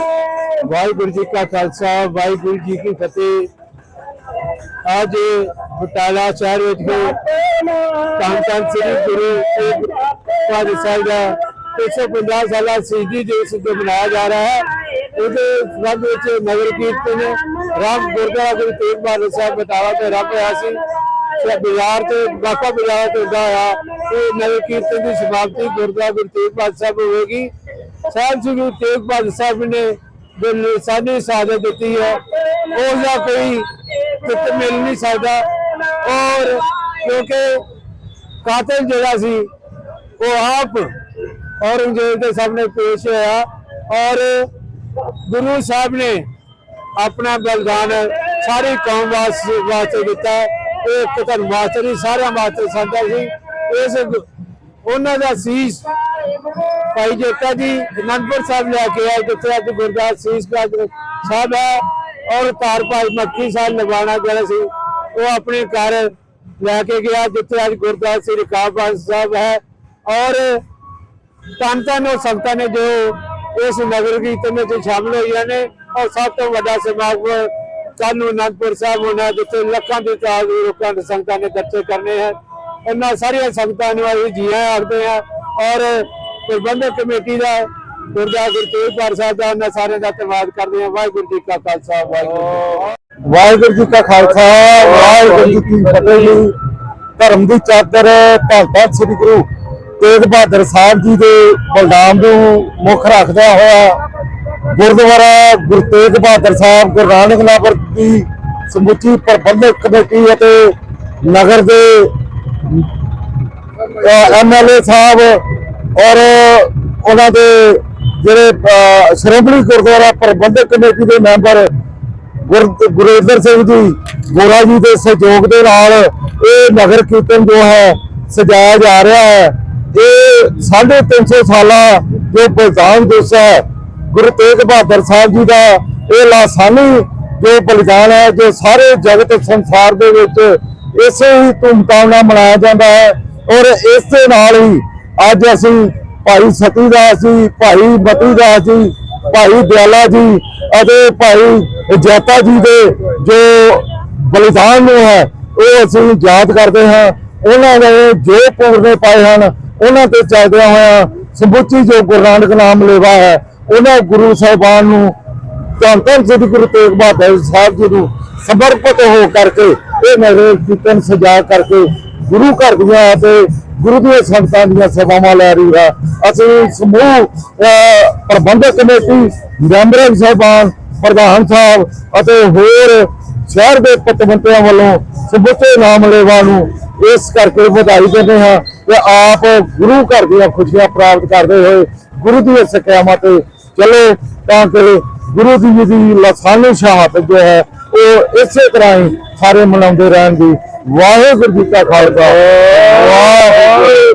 ਵਾਹਿਗੁਰੂ ਜੀ ਕਾ ਖਾਲਸਾ, ਵਾਹਿਗੁਰੂ ਜੀ ਕੀ ਫਤਿਹ। ਅੱਜ ਬਟਾਲਾ ਸ਼ਹਿਰ ਵਿੱਚ ਧੰਨ ਧੰਨ ਸ੍ਰੀ ਗੁਰੂ ਤੇਗ ਬਹਾਦਰ ਸਾਹਿਬ ਦਾ 150 ਸਾਲਾ ਸ਼ਹੀਦੀ ਦਿਵਸ ਜੋ ਮਨਾਇਆ ਜਾ ਰਿਹਾ ਹੈ। ਉਹਦੇ ਸੰਬੰਧ ਵਿੱਚ ਨਗਰ ਕੀਰਤਨ ਰਾਮ ਗੁਰਦੁਆਰਾ ਗੁਰੂ ਤੇਗ ਬਹਾਦਰ ਸਾਹਿਬ ਬਟਾਲਾ ਤੇ ਰੱਬ ਹੋਇਆ ਸੀ। ਤੇ ਬਾਜ਼ਾਰ ਤੇ ਬਾਕਾ ਬਾਜ਼ਾਰ ਤੇ ਹੁੰਦਾ ਆ ਇਹ ਨਗਰ ਕੀਰਤਨ ਦੀ ਸਮਾਪਤੀ ਗੁਰਦੁਆਰਾ ਗੁਰੂ ਤੇਗ ਬਹਾਦਰ ਸਾਹਿਬ ਹੋਵੇਗੀ। ਸਾਹਿਬ ਸ੍ਰੀ ਗੁਰੂ ਤੇਗ ਬਹਾਦਰ ਸਾਹਿਬ ਨੇ ਜੋ ਲਿਸਾਨੀ ਸਾਜਤ ਦਿੱਤੀ ਹੈ। ਉਹ ਜਾਂ ਕੋਈ ਕਿਤ ਮਿਲ ਨਹੀਂ ਸਕਦਾ। ਔਰ ਕਿਉਂਕਿ ਕਾਤਲ ਜਿਹੜਾ ਸੀ, ਉਹ ਆਪ ਔਰੰਗਜ਼ੇਬ ਦੇ ਸਾਹਮਣੇ ਪੇਸ਼ ਹੋਇਆ। ਔਰ ਗੁਰੂ ਸਾਹਿਬ ਨੇ ਆਪਣਾ ਬਲਿਦਾਨ ਸਾਰੀ ਕੌਮ ਵਾਸ- ਵਾਸਤੇ ਦਿੱਤਾ। ਇਹ ਇੱਕ ਧਰਮ ਵਾਸਤੇ ਨਹੀਂ, ਸਾਰਿਆਂ ਵਾਸਤੇ ਸਾਡਾ ਸੀ। ਇਸ ਉਹਨਾਂ ਦਾ ਸੀਸ ਭਾਈ ਜੇਤਾ ਜੀ, ਅਨੰਦਪੁਰ ਸਾਹਿਬ ਲੈ ਕੇ ਆਏ, ਜਿੱਥੇ ਅੱਜ ਗੁਰਦਾਸ ਸੀਸ ਸਾਹਿਬ ਹੈ, ਔਰ ਤਾਰ ਭਾਈ ਮੱਖੀ ਸਾਹਿਬ ਲਗਾਣਾ ਜਿਹੜਾ ਸੀ, ਉਹ ਆਪਣੇ ਘਰ ਲੈ ਕੇ ਗਿਆ, ਜਿੱਥੇ ਅੱਜ ਗੁਰਦਾਸ ਸ੍ਰੀ ਕਾਬਾਨ ਸਾਹਿਬ ਹੈ, ਔਰ ਤਨ ਤਨ ਉਹ ਨੇ ਜੋ ਇਸ ਨਗਰ ਕੀਰਤਨ ਵਿੱਚ ਸ਼ਾਮਲ ਹੋਈਆਂ ਨੇ, ਔਰ ਸਭ ਤੋਂ ਵੱਡਾ ਸਮਾਗਮ ਕੱਲ ਨੂੰ ਅਨੰਦਪੁਰ ਸਾਹਿਬ ਹੋਣਾ, ਜਿੱਥੇ ਲੱਖਾਂ ਦੀ ਤਾਦਾਦ ਵਿੱਚ ਲੋਕਾਂ ਦੇ ਸੰਗਤਾਂ ਨੇ ਦਰਸ਼ਨ ਕਰਨੇ ਹੈ। ਇਹਨਾਂ ਸਾਰੀਆਂ ਸੰਗਤਾਂ ਨੂੰ ਅਸੀਂ ਜੀਆਂ ਆਖਦੇ ਹਾਂ, ਔਰ ਪ੍ਰਬੰਧਕ ਕਮੇਟੀ ਦਾ ਗੁਰਦਾਸ ਗੁਰੂ ਸਾਹਿਬ ਦਾ ਉਹਨਾਂ ਸਾਰਿਆਂ ਦਾ ਧੰਨਵਾਦ ਕਰਦੇ ਹਾਂ। ਵਾਹਿਗੁਰੂ ਜੀ ਕਾ ਖਾਲਸਾ, ਵਾਹਿਗੁਰੂ ਵਾਹਿਗੁਰੂ ਜੀ ਕਾ ਖਾਲਸਾ, ਵਾਹਿਗੁਰੂ ਜੀ ਕੀ ਫਤਿਹ ਜੀ। ਧਰਮ ਦੀ ਚਾਦਰ ਧੰਨ ਸ੍ਰੀ ਗੁਰੂ ਤੇਗ ਬਹਾਦਰ ਸਾਹਿਬ ਜੀ ਦੇ ਬਲਦਾਮ ਨੂੰ ਮੁੱਖ ਰੱਖਦਾ ਹੋਇਆ ਗੁਰਦੁਆਰਾ ਗੁਰੂ ਤੇਗ ਬਹਾਦਰ ਸਾਹਿਬ, ਗੁਰੂ ਨਾਨਕ ਦੀ ਸਮੁੱਚੀ ਪ੍ਰਬੰਧਕ ਕਮੇਟੀ ਅਤੇ ਨਗਰ ਦੇ ਐਮਐਲਏ ਸਾਹਿਬ ਔਰ ਉਹਨਾਂ ਦੇ ਜਿਹੜੇ ਸ਼੍ਰੋਮਣੀ ਗੁਰਦੁਆਰਾ ਪ੍ਰਬੰਧਕ ਕਮੇਟੀ ਦੇ ਮੈਂਬਰ ਗੁਰ- ਗੁਰੇਂਦਰ ਸਿੰਘ ਜੀ, ਗੋਰਾ ਜੀ ਦੇ ਸਹਿਯੋਗ ਦੇ ਨਾਲ ਇਹ ਨਗਰ ਕੀਰਤਨ ਜੋ ਹੈ ਸਜਾਇਆ ਜਾ ਰਿਹਾ ਹੈ। ਇਹ 350 ਸਾਲਾ ਜੋ ਬਲਿਦਾਨ ਦਿਵਸ ਹੈ, ਗੁਰੂ ਤੇਗ ਬਹਾਦਰ ਸਾਹਿਬ ਜੀ ਦਾ, ਇਹ ਲਾਸਾਨੀ ਜੋ ਬਲਿਦਾਨ ਹੈ, ਜੋ ਸਾਰੇ ਜਗਤ ਸੰਸਾਰ ਦੇ ਵਿੱਚ ਇਸੇ ਹੀ ਧੂਮਧਾਮ ਨਾਲ ਮਨਾਇਆ ਜਾਂਦਾ ਹੈ। ਔਰ ਇਸ ਦੇ ਨਾਲ ਹੀ ਅੱਜ ਅਸੀਂ ਭਾਈ ਸਤੀ ਦਾਸ ਜੀ ਭਾਈ ਮਤੀ ਦਾਸ ਜੀ ਭਾਈ ਦਿਆਲਾ ਜੀ ਅਤੇ ਭਾਈ ਜੈਤਾ ਜੀ ਦੇ ਜੋ ਬਲੀਦਾਨ ਨੂੰ ਹੈ, ਉਹ ਅਸੀਂ ਯਾਦ ਕਰਦੇ ਹਾਂ। ਉਹਨਾਂ ਨੇ ਜੋ ਪੂਰਨੇ ਪਾਏ ਹਨ, ਉਹਨਾਂ ਤੇ ਚੱਲਦਿਆਂ ਹੋਇਆਂ ਸਮੁੱਚੀ ਜੋ ਗੁਰੂ ਨਾਨਕ ਨਾਮ ਲੇਵਾ ਹੈ, ਉਹਨਾਂ ਗੁਰੂ ਸਾਹਿਬਾਨ ਨੂੰ ਧੰਨ ਧੰਨ ਸ੍ਰੀ ਗੁਰੂ ਤੇਗ ਬਹਾਦਰ ਸਾਹਿਬ ਜੀ ਨੂੰ ਸਮਰਪਿਤ ਹੋ ਕਰਕੇ ਇਹ ਨਗਰ ਕੀਰਤਨ ਸਜਾ ਕਰਕੇ ਗੁਰੂ ਘਰ ਦੀਆਂ ਅਤੇ ਗੁਰੂ ਦੀਆਂ ਸੰਗਤਾਂ ਦੀਆਂ ਸੇਵਾਵਾਂ ਲੈ ਰਹੀ ਹੈ। ਅਸੀਂ ਸਮੂਹ ਪ੍ਰਬੰਧਕ ਕਮੇਟੀ, ਮੈਂਬਰਾਂ ਸਾਹਿਬਾਨ, ਪ੍ਰਧਾਨ ਸਾਹਿਬ ਅਤੇ ਹੋਰ ਸ਼ਹਿਰ ਦੇ ਪਤਵੰਤਿਆਂ ਵੱਲੋਂ ਸਬੁੱਤੇ ਨਾਮਲੇਵਾ ਨੂੰ ਇਸ ਕਰਕੇ ਵਧਾਈ ਦਿੰਦੇ ਹਾਂ ਕਿ ਆਪ ਗੁਰੂ ਘਰ ਦੀਆਂ ਖੁਸ਼ੀਆਂ ਪ੍ਰਾਪਤ ਕਰਦੇ ਹੋਏ ਗੁਰੂ ਦੀਆਂ ਸਿੱਖਿਆਵਾਂ ਤੇ ਚੱਲੋ ਤਾਂ ਕਿ ਗੁਰੂ ਜੀ ਦੀ ਲਸਾਨੀ ਸ਼ਹਾਦਤ ਜੋ ਹੈ, ਉਹ ਇਸੇ ਤਰ੍ਹਾਂ ਹੀ ਸਾਰੇ ਮਨਾਉਂਦੇ ਰਹਿਣ ਦੀ ਵਾਹਿਗੁਰੂ ਜੀ ਕਾ ਖਾਲਸਾ। ਵਾਹਿਗੁਰੂ